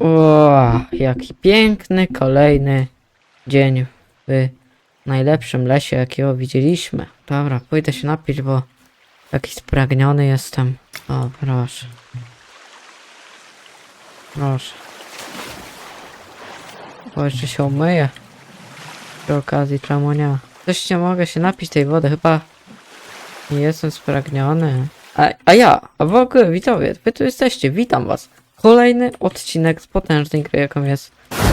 O, jaki piękny kolejny dzień w najlepszym lesie, jakiego widzieliśmy. Dobra, pójdę się napić, bo jakiś spragniony jestem. O, proszę. Proszę. Bo jeszcze się umyję. Przy okazji, czemu nie? Coś nie mogę się napić tej wody, chyba nie jestem spragniony. A, a ja, a w ogóle widzowie, wy tu jesteście, witam was. Kolejny odcinek z potężnej gry, jaką jest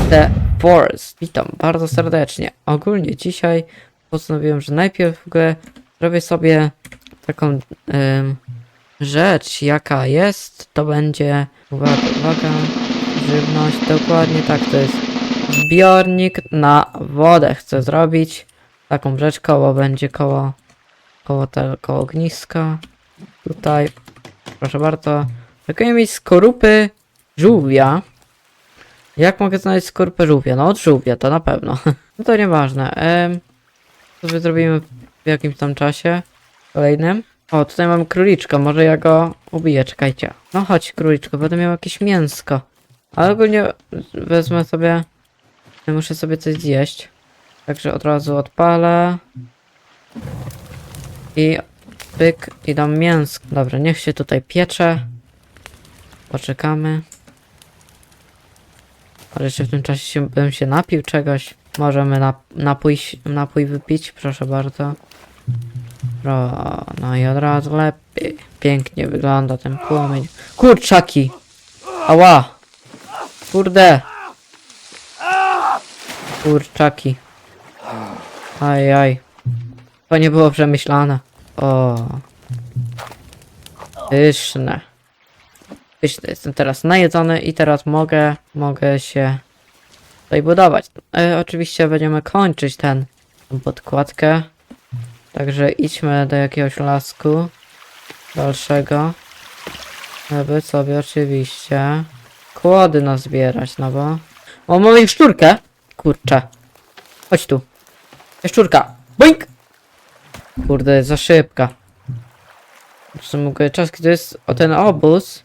The Forest. Witam bardzo serdecznie. Ogólnie dzisiaj postanowiłem, że najpierw w ogóle zrobię sobie taką em, rzecz, jaka jest, to będzie, uwaga, uwaga, żywność, dokładnie tak, to jest zbiornik na wodę. Chcę zrobić taką rzecz, koło będzie koło, koło, te, koło ogniska. Tutaj, proszę bardzo, Brakuje mi skorupy żółwia. Jak mogę znaleźć skorupę żółwia? No od żółwia, to na pewno. No to nieważne. Ehm, to sobie zrobimy w jakimś tam czasie kolejnym. O, tutaj mamy króliczka, może ja go ubiję, czekajcie. No chodź króliczko, będę miał jakieś mięsko. Ale ogólnie wezmę sobie... Muszę sobie coś zjeść. Także od razu odpalę. I pyk, i dam mięsko. Dobra, niech się tutaj piecze. Poczekamy. Ale jeszcze w tym czasie się, bym się napił czegoś. Możemy nap napój, napój wypić, proszę bardzo. Pro, no i od razu lepiej. Pięknie wygląda ten płomień. Kurczaki! Ała! Kurde! Kurczaki. Aj, aj. To nie było przemyślane. O. Pyszne. Jestem teraz najedzony i teraz mogę, mogę się tutaj budować. E, oczywiście będziemy kończyć ten, podkładkę. Także idźmy do jakiegoś lasku dalszego. Żeby sobie oczywiście kłody nazbierać, no bo... O, mamy jaszczurkę! Kurczę. Chodź tu. Jaszczurka! Boink! Kurde, za szybka. Zresztą mogę czas, kiedy jest o ten obóz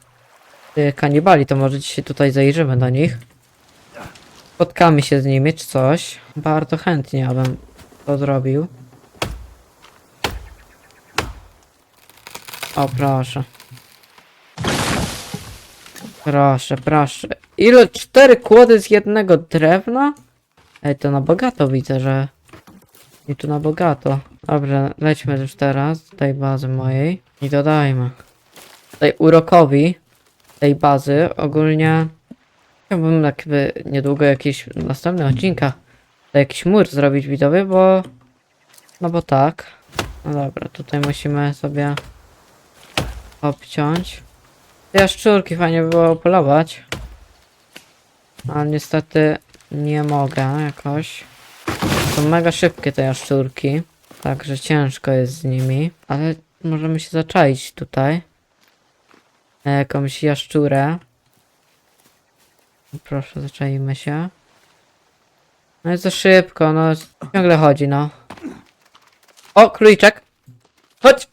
kanibali, to może dzisiaj tutaj zajrzymy do nich. Spotkamy się z nimi czy coś. Bardzo chętnie abym to zrobił. O, proszę. Proszę, proszę. Ile? Cztery kłody z jednego drewna? Ej, to na bogato widzę, że... I tu na bogato. Dobrze, lećmy już teraz do tej bazy mojej i dodajmy. Tutaj urokowi tej bazy ogólnie chciałbym jakby niedługo jakiś odcinkach to jakiś mur zrobić widowy, bo no bo tak. No dobra, tutaj musimy sobie obciąć. Te jaszczurki fajnie by było polować. Ale niestety nie mogę jakoś. Są mega szybkie te jaszczurki. Także ciężko jest z nimi. Ale możemy się zaczaić tutaj. Na jakąś jaszczurę. Proszę, zaczajmy się. No jest za szybko, no ciągle chodzi, no. O, króliczek! Chodź!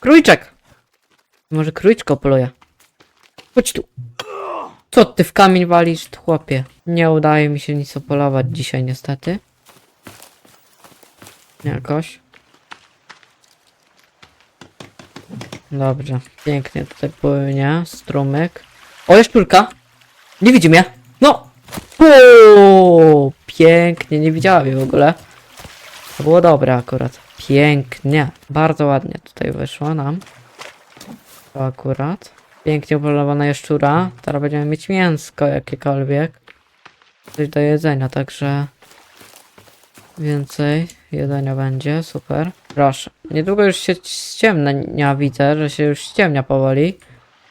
Króliczek! Może króliczko poluje. Chodź tu! Co ty w kamień walisz, chłopie? Nie udaje mi się nic opolować dzisiaj niestety. Jakoś. Dobrze, pięknie tutaj płynie strumyk. O, jest turka! Nie widzi mnie! No! Uuu, pięknie, nie widziała mnie w ogóle. To było dobre akurat. Pięknie. Bardzo ładnie tutaj wyszło nam. To akurat. Pięknie upolowana jaszczura. Teraz będziemy mieć mięsko jakiekolwiek. Coś do jedzenia, także... Więcej jedzenia będzie, super. Proszę. Niedługo już się ściemnia, widzę, że się już ściemnia powoli.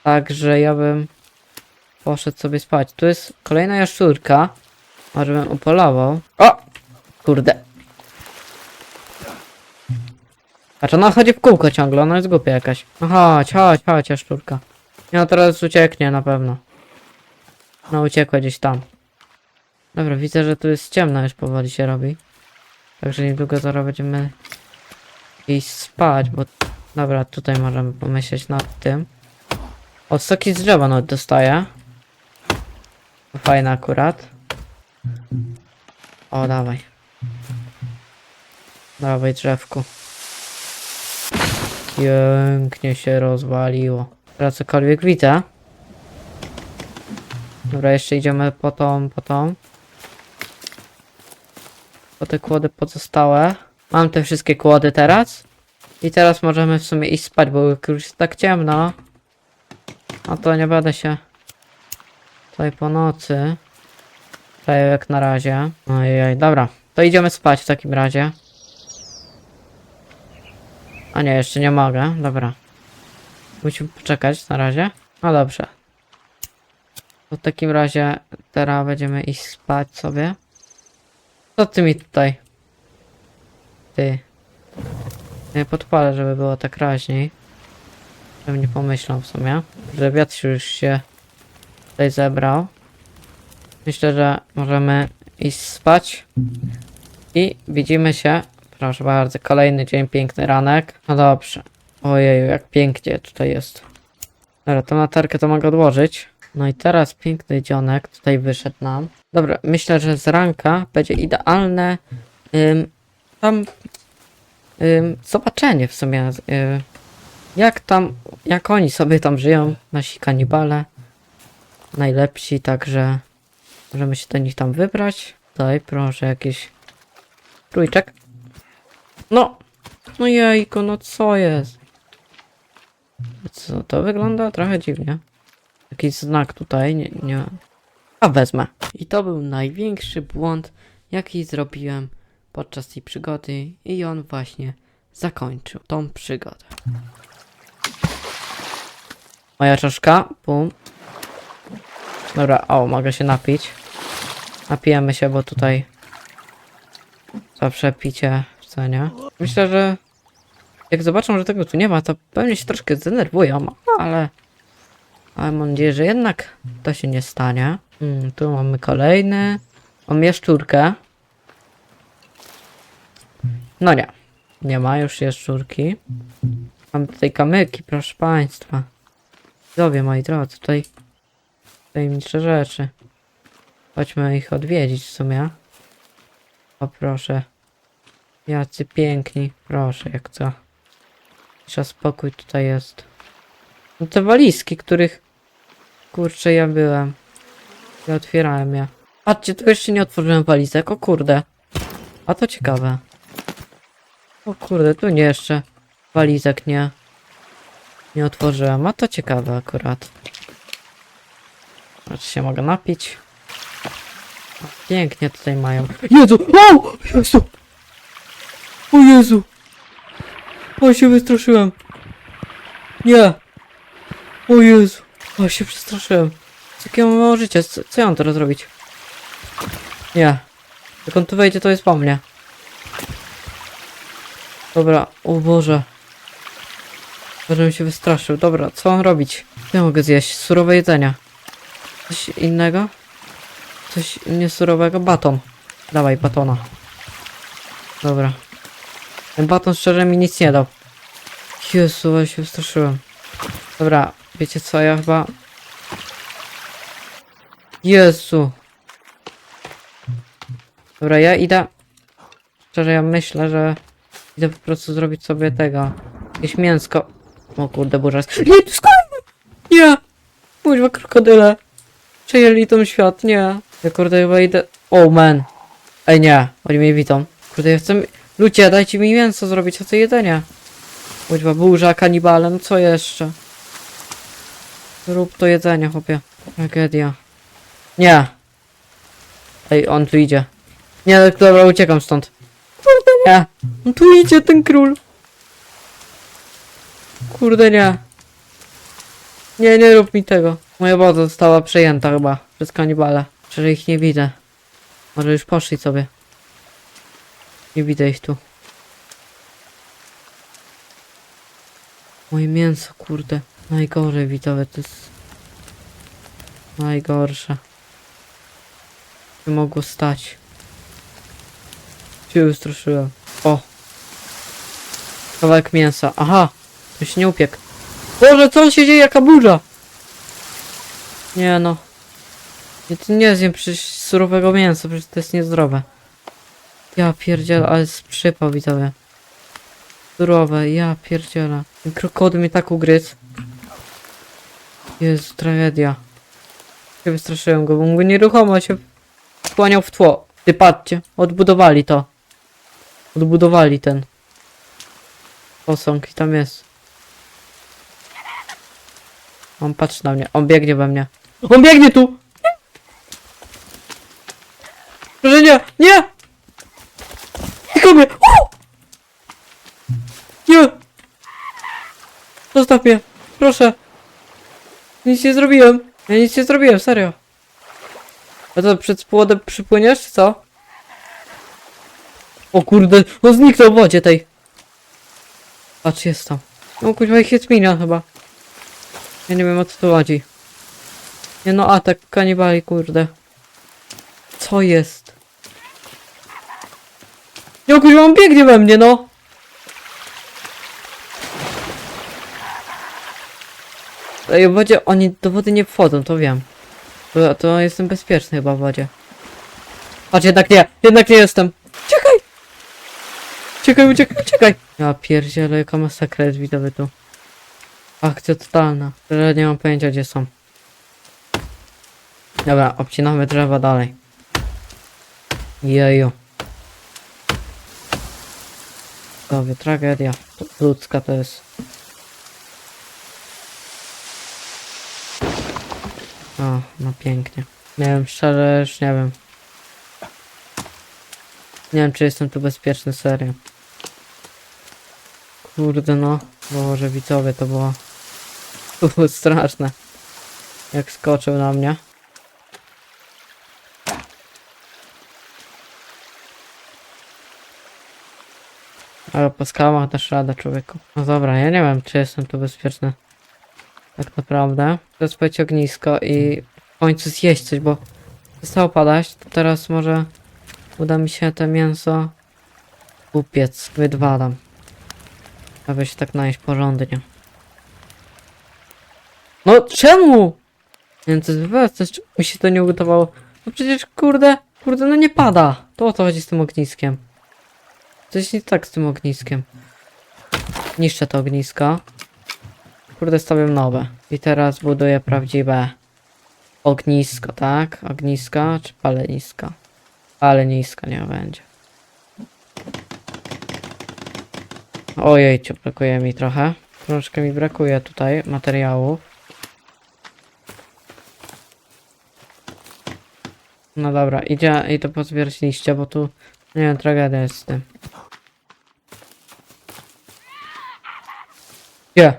Także ja bym poszedł sobie spać. Tu jest kolejna jaszczurka. Może bym upolował. O! Kurde. Patrz, ona chodzi w kółko ciągle, ona jest głupia jakaś. No chodź, chodź, chodź, jaszczurka. No teraz ucieknie na pewno. No uciekła gdzieś tam. Dobra, widzę, że tu jest ciemno już powoli się robi. Także niedługo zaraz będziemy iść spać, bo... Dobra, tutaj możemy pomyśleć nad tym. O, soki z drzewa nawet dostaję. Fajne akurat. O, dawaj. Dawaj drzewku. Pięknie się rozwaliło. Teraz cokolwiek widzę. Dobra, jeszcze idziemy po tą, po tą. Te kłody pozostałe. Mam te wszystkie kłody teraz. I teraz możemy w sumie iść spać, bo już jest tak ciemno. A to nie będę się tutaj po nocy. Tutaj jak na razie. Ojej, dobra. To idziemy spać w takim razie. A nie, jeszcze nie mogę. Dobra. Musimy poczekać na razie. No dobrze. W takim razie teraz będziemy iść spać sobie. Co ty mi tutaj? Ty. Nie podpalę, żeby było tak raźniej. Żebym nie pomyślał w sumie. Że wiatr już się tutaj zebrał. Myślę, że możemy iść spać. I widzimy się. Proszę bardzo, kolejny dzień, piękny ranek. No dobrze. Ojeju, jak pięknie tutaj jest. Dobra, tą latarkę to mogę odłożyć. No i teraz piękny dzionek tutaj wyszedł nam. Dobra, myślę, że z ranka będzie idealne ym, tam ym, zobaczenie w sumie. y, jak tam, jak oni sobie tam żyją, nasi kanibale. Najlepsi, także możemy się do nich tam wybrać. Daj, proszę, jakiś trójczek. No, no jejko, no co jest? Co, to wygląda trochę dziwnie. Jakiś znak tutaj, nie, nie. A wezmę. I to był największy błąd, jaki zrobiłem podczas tej przygody i on właśnie zakończył tą przygodę. Moja czaszka, bum. Dobra, o, mogę się napić. Napijemy się, bo tutaj zawsze picie w cenie. Myślę, że jak zobaczą, że tego tu nie ma, to pewnie się troszkę zdenerwują, ale... Ale mam nadzieję, że jednak to się nie stanie. Hmm, tu mamy kolejny. Mam jaszczurkę. No nie. Nie ma już jaszczurki. Mam tutaj kamyki, proszę państwa. Widzowie, moi drodzy, tutaj tajemnicze rzeczy. Chodźmy ich odwiedzić w sumie. O proszę. Jacy piękni. Proszę, jak co. Cisza spokój tutaj jest. No te walizki, których... Kurczę, ja byłem. Ja otwierałem je. Patrzcie, tu jeszcze nie otworzyłem walizek, o kurde. A to ciekawe. O kurde, tu nie jeszcze walizek nie... Nie otworzyłem, a to ciekawe akurat. Znaczy się mogę napić. Pięknie tutaj mają. Jezu! O! Jezu! O Jezu! O się wystraszyłem. Nie! O Jezu! O się przestraszyłem. Jakie mam życia? Co, co ja mam teraz zrobić? Nie. Jak on tu wejdzie, to jest po mnie. Dobra, o Boże. Żebym się wystraszył. Dobra, co mam robić? Ja mogę zjeść? Surowe jedzenie. Coś innego? Coś niesurowego? Baton. Dawaj, batona. Dobra. Ten baton szczerze mi nic nie dał. Jezu, ja się wystraszyłem. Dobra, wiecie co, ja chyba... Jezu. Dobra, ja idę... Szczerze, ja myślę, że... Idę po prostu zrobić sobie tego. Jakieś mięsko. O kurde, burza jest... Nie, to? Nie! Kuźwa, krokodyle. Przejęli ten świat, nie. Ja kurde chyba idę... O, man. Ej, nie. Oni mnie widzą. Kurde, ja chcę... Ludzie, dajcie mi mięso zrobić, a co jedzenie? Kuźwa, burza, kanibale, no co jeszcze? Rób to jedzenie, chłopie. Tragedia. Nie. Ej, on tu idzie. Nie, dobra, uciekam stąd. Kurde, nie. On tu idzie, ten król. Kurde, nie. Nie, nie rób mi tego. Moja woda została przejęta chyba przez kanibale. Szczerze ich nie widzę. Może już poszli sobie. Nie widzę ich tu. Moje mięso, kurde. Najgorzej widzowie, to jest... Najgorsze. Nie mogło stać. Się wystraszyłem. O! Kawałek mięsa. Aha! To się nie upiekł. Boże, co się dzieje? Jaka burza? Nie no. Ja tu nie zjem przecież surowego mięsa, przecież to jest niezdrowe. Ja pierdzielę, ale jest przypał widzowie. Surowe, ja pierdzielę. Ten krokodyl mnie tak ugryzł. Jezu, tragedia. Się wystraszyłem go, bo mógł nieruchomo się wchłaniał w tło. Ty patrzcie, odbudowali to. Odbudowali ten posąg i tam jest. On patrzy na mnie, on biegnie we mnie. On biegnie tu! Proszę nie, nie! Tylko mnie! Nie! Zostaw mnie, proszę. Nic nie zrobiłem. Ja nic nie zrobiłem, serio. A to przed płodem przypłyniesz, czy co? O kurde, no zniknął w wodzie tej. Patrz, jest tam. No kurwa, ich jest milion chyba. Ja nie wiem o co tu chodzi. Nie no, atak kanibali, kurde. Co jest? No kurwa, on biegnie we mnie, no! Ej, wodzie oni do wody nie wchodzą, to wiem. To, to jestem bezpieczny chyba w wodzie. Patrz, jednak nie, jednak nie jestem. Czekaj! Czekaj, uciekaj, uciekaj! Ja pierdzielę, jaka masakra jest widowy tu. Akcja totalna. Ale nie mam pojęcia gdzie są. Dobra, obcinamy drzewa dalej. Jeju. Dobra, tragedia. Ludzka to jest. O, no pięknie. Nie wiem, szczerze, już nie wiem. Nie wiem, czy jestem tu bezpieczny, serio. Kurde no. Boże, widzowie, to było... To było straszne. Jak skoczył na mnie. Ale po skałach dasz radę, człowieku. No dobra, ja nie wiem, czy jestem tu bezpieczny. Tak naprawdę. Rozpać ognisko i w końcu zjeść coś, bo przestało padać, to teraz może uda mi się to mięso upiec. Wydwalam. Aby się tak najeść porządnie. No czemu? Jest coś mi się to nie ugotowało. No przecież kurde, kurde, no nie pada. To o co chodzi z tym ogniskiem. Coś nie tak z tym ogniskiem. Niszczę to ognisko. Kurde, stawiam nowe. I teraz buduję prawdziwe ognisko, tak? Ognisko czy palenisko? Palenisko nie będzie. Ojej, brakuje mi trochę. Troszkę mi brakuje tutaj materiałów. No dobra, idzie, idę pozbierać liście, bo tu, nie wiem, tragedia jest z tym. Gdzie?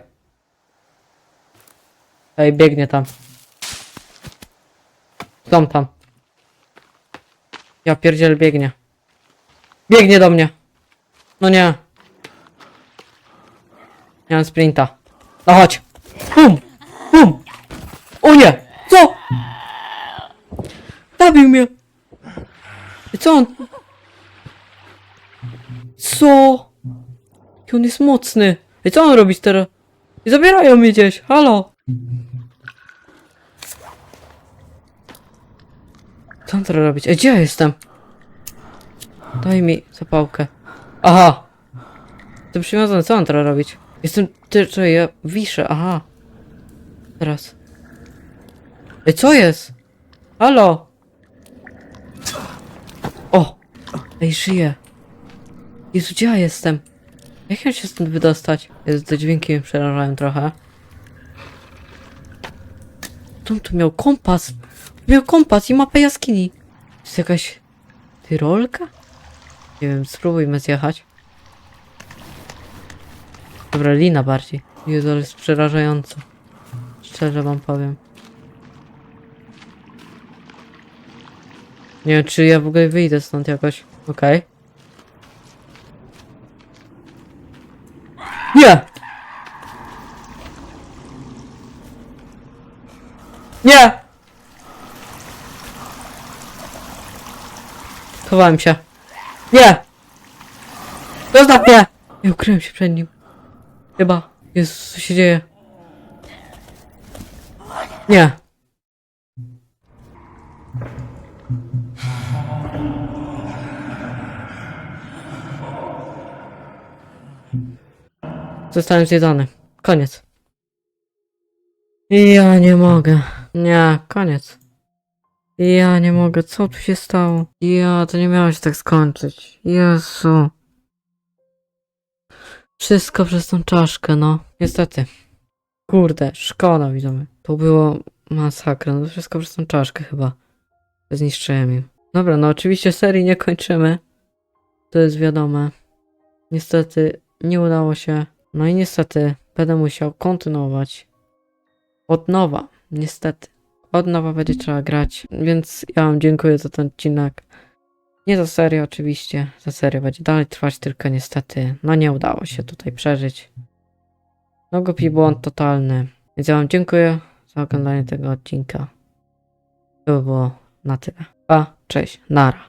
Ej, biegnie tam. Są tam. Ja pierdziel biegnie. Biegnie do mnie. No nie. Mam sprinta. No chodź. Bum! Bum! O nie! Co? Zabił mnie! I co on? Co? Jaki on jest mocny. I co on robić teraz? I zabierają mnie gdzieś. Halo? Co on teraz robić? Gdzie ja jestem? Daj mi zapałkę. Aha! To przywiązane, co on teraz robić? Jestem, ty, czy ja wiszę, aha. Teraz. Ej, co jest? Halo? O! Ej, żyję. Jezu, gdzie ja jestem? Jak ja się stąd wydostać? Jest te dźwięki mnie przerażają trochę. To on tu miał kompas. Miał kompas i mapę jaskini. To jest jakaś... Tyrolka? Nie wiem, spróbujmy zjechać. Dobra, lina bardziej. Jezu, ale jest przerażająco. Szczerze wam powiem. Nie wiem, czy ja w ogóle wyjdę stąd jakoś. Okej. Nie! Nie! Chowałem się. Nie! Zostaw mnie! Nie ukryłem się przed nim. Chyba. Jezus, co się dzieje? Nie. Zostałem zjedzony. Koniec. Ja nie mogę. Nie, koniec. Ja nie mogę. Co tu się stało? Ja, to nie miało się tak skończyć. Jezu. Wszystko przez tą czaszkę, no. Niestety. Kurde, szkoda, widzowie. To było masakra. No wszystko przez tą czaszkę chyba. Zniszczyłem im. Dobra, no oczywiście serii nie kończymy. To jest wiadome. Niestety nie udało się. No i niestety będę musiał kontynuować od nowa. Niestety. Od nowa będzie trzeba grać. Więc ja wam dziękuję za ten odcinek. Nie za serię oczywiście. Za serię będzie dalej trwać, tylko niestety no nie udało się tutaj przeżyć. No głupi błąd totalny. Więc ja wam dziękuję za oglądanie tego odcinka. To by było na tyle. Pa, cześć, nara.